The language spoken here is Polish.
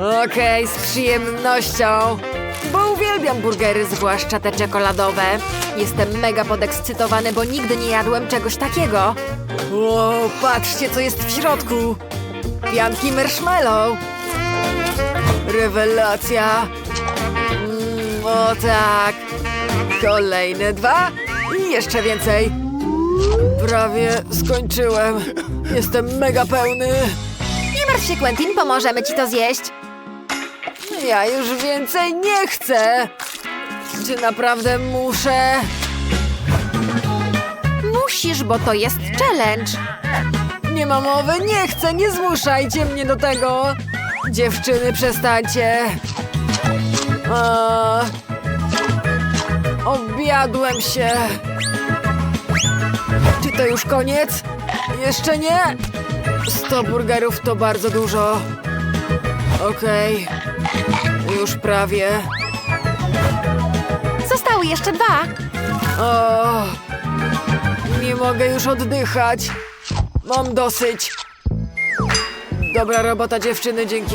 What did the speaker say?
Okej, z przyjemnością. Bo uwielbiam burgery, zwłaszcza te czekoladowe. Jestem mega podekscytowany, bo nigdy nie jadłem czegoś takiego. O, patrzcie, co jest w środku. Pianki marshmallow. Rewelacja. Mm, o tak. Kolejne dwa i jeszcze więcej. Prawie skończyłem. Jestem mega pełny. Nie martw się, Quentin, pomożemy ci to zjeść. Ja już więcej nie chcę. Czy naprawdę muszę? Musisz, bo to jest challenge. Nie ma mowy, nie chcę, nie zmuszajcie mnie do tego. Dziewczyny, przestańcie. A... Obiadłem się. Czy to już koniec? Jeszcze nie? 100 burgerów to bardzo dużo. Okej. Już prawie. Zostały jeszcze dwa. O, nie mogę już oddychać. Mam dosyć. Dobra robota dziewczyny, dzięki.